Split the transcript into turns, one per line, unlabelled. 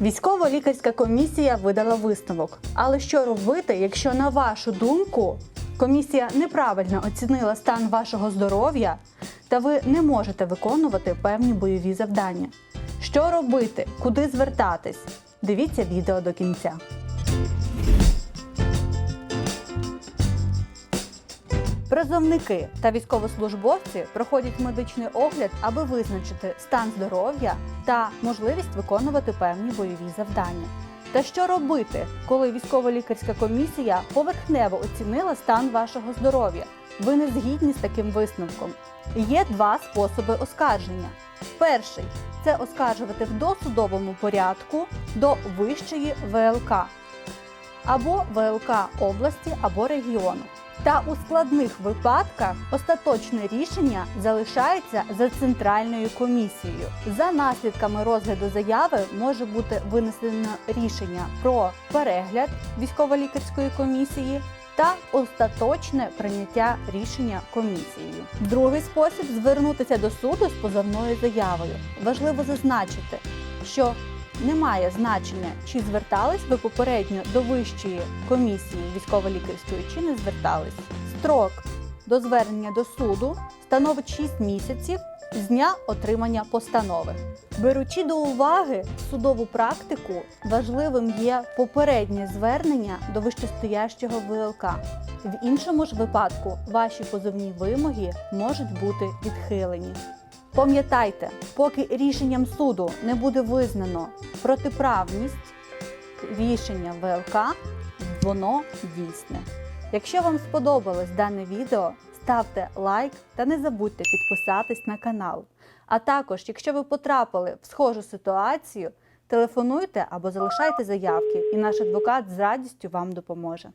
Військово-лікарська комісія видала висновок. Але що робити, якщо на вашу думку комісія неправильно оцінила стан вашого здоров'я та ви не можете виконувати певні бойові завдання? Що робити? Куди звертатись? Дивіться відео до кінця. Призовники та військовослужбовці проходять медичний огляд, аби визначити стан здоров'я та можливість виконувати певні бойові завдання. Та що робити, коли військово-лікарська комісія поверхнево оцінила стан вашого здоров'я? Ви не згідні з таким висновком. Є два способи оскарження. Перший це оскаржувати в досудовому порядку до вищої ВЛК або ВЛК області або регіону. Та у складних випадках остаточне рішення залишається за центральною комісією. За наслідками розгляду заяви може бути винесено рішення про перегляд військово-лікарської комісії та остаточне прийняття рішення комісією. Другий спосіб звернутися до суду з позовною заявою. Важливо зазначити, що немає значення, чи звертались ви попередньо до вищої комісії військово-лікарської, чи не звертались. Строк до звернення до суду становить 6 місяців з дня отримання постанови. Беручи до уваги судову практику, важливим є попереднє звернення до вищестоящого ВЛК. В іншому ж випадку ваші позовні вимоги можуть бути відхилені. Пам'ятайте, поки рішенням суду не буде визнано протиправність рішення ВЛК, воно дійсне. Якщо вам сподобалось дане відео, ставте лайк та не забудьте підписатись на канал. А також, якщо ви потрапили в схожу ситуацію, телефонуйте або залишайте заявки, і наш адвокат з радістю вам допоможе.